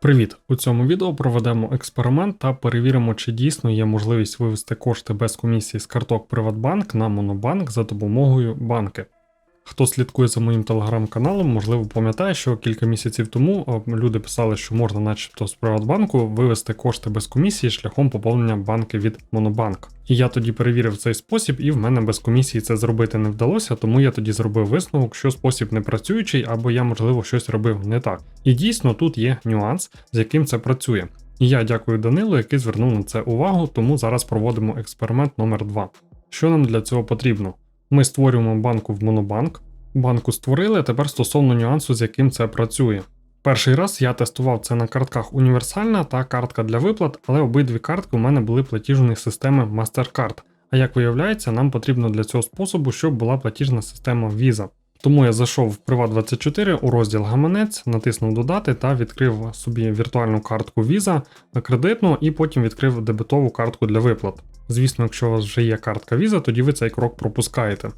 Привіт! У цьому відео проведемо експеримент та перевіримо, чи дійсно є можливість вивести кошти без комісії з карток Приватбанк на Монобанк за допомогою банки. Хто слідкує за моїм телеграм-каналом, можливо, пам'ятає, що кілька місяців тому люди писали, що можна, начебто, з Приватбанку вивести кошти без комісії шляхом поповнення банки від Монобанк. І я тоді перевірив цей спосіб, і в мене без комісії це зробити не вдалося, тому я тоді зробив висновок, що спосіб не працюючий, або я, можливо, щось робив не так. І дійсно тут є нюанс, з яким це працює. І я дякую Данилу, який звернув на це увагу, тому зараз проводимо експеримент номер 2 Що нам для цього потрібно? Ми створюємо банку в Монобанк. Банку створили, тепер стосовно нюансу, з яким це працює. Перший раз я тестував це на картках універсальна та картка для виплат, але обидві картки у мене були платіжної системи MasterCard. А як виявляється, нам потрібно для цього способу, щоб була платіжна система Visa. Тому я зайшов в Privat24 у розділ гаманець, натиснув додати та відкрив собі віртуальну картку Visa кредитну і потім відкрив дебетову картку для виплат. Звісно, якщо у вас вже є картка Visa, тоді ви цей крок пропускаєте.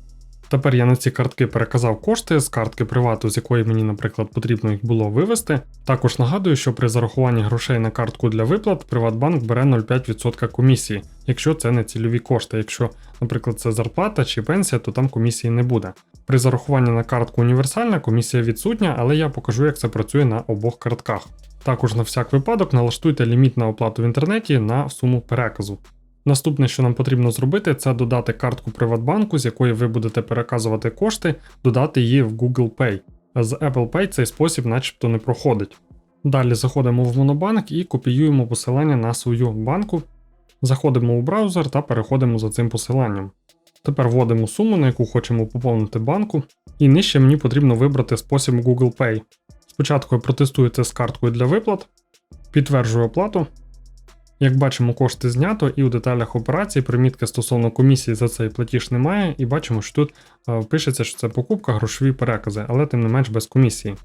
Тепер я на ці картки переказав кошти з картки привату, з якої мені, наприклад, потрібно їх було вивести. Також нагадую, що при зарахуванні грошей на картку для виплат Приватбанк бере 0,5% комісії, якщо це не цільові кошти. Якщо, наприклад, це зарплата чи пенсія, то там комісії не буде. При зарахуванні на картку універсальна комісія відсутня, але я покажу, як це працює на обох картках. Також на всяк випадок налаштуйте ліміт на оплату в інтернеті на суму переказу. Наступне, що нам потрібно зробити, це додати картку Приватбанку, з якої ви будете переказувати кошти, додати її в Google Pay. З Apple Pay цей спосіб начебто не проходить. Далі заходимо в Монобанк і копіюємо посилання на свою банку. Заходимо у браузер та переходимо за цим посиланням. Тепер вводимо суму, на яку хочемо поповнити банку, і нижче мені потрібно вибрати спосіб Google Pay. Спочатку я протестую це з карткою для виплат, підтверджую оплату. Як бачимо, кошти знято, і у деталях операції примітки стосовно комісії за цей платіж немає, і бачимо, що тут е, пишеться, що це покупка грошові перекази, але тим не менш без комісії.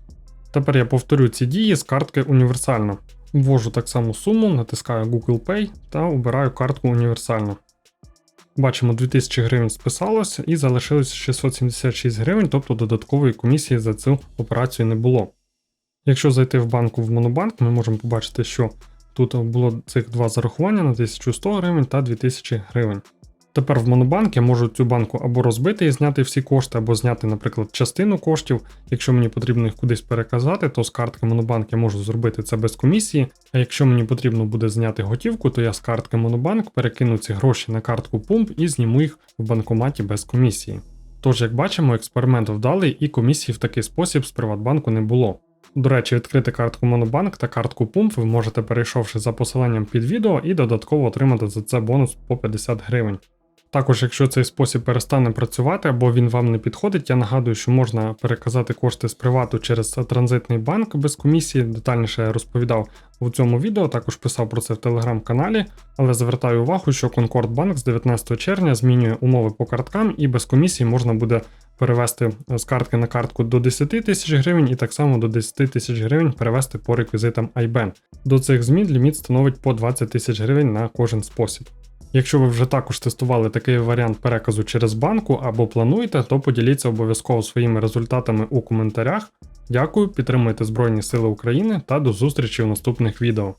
Тепер я повторю ці дії з картки універсально. Ввожу так само суму, натискаю Google Pay та обираю картку універсально. Бачимо, 2000 гривень списалось і залишилось 676 гривень, тобто додаткової комісії за цю операцію не було. Якщо зайти в банку в Монобанк, ми можемо побачити, що Тут було цих два зарахування на 1100 гривень та 2000 гривень. Тепер в Монобанк я можу цю банку або розбити і зняти всі кошти, або зняти, наприклад, частину коштів. Якщо мені потрібно їх кудись переказати, то з картки Монобанк я можу зробити це без комісії. А якщо мені потрібно буде зняти готівку, то я з картки Монобанк перекину ці гроші на картку Pump і зніму їх в банкоматі без комісії. Тож, як бачимо, експеримент вдалий і комісії в такий спосіб з Приватбанку не було. До речі, відкрити картку Монобанк та картку Pump ви можете, перейшовши за посиланням під відео, і додатково отримати за це бонус по 50 гривень. Також, якщо цей спосіб перестане працювати або він вам не підходить, я нагадую, що можна переказати кошти з привату через транзитний банк без комісії. Детальніше я розповідав у цьому відео, також писав про це в телеграм-каналі, але звертаю увагу, що Bank з 19 червня змінює умови по карткам і без комісії можна буде перевести з картки на картку до 10 тисяч гривень і так само до 10 тисяч гривень перевести по реквізитам IBAN. До цих змін ліміт становить по 20 тисяч гривень на кожен спосіб. Якщо ви вже також тестували такий варіант переказу через банку або плануєте, то поділіться обов'язково своїми результатами у коментарях. Дякую, підтримуйте Збройні Сили України та до зустрічі в наступних відео.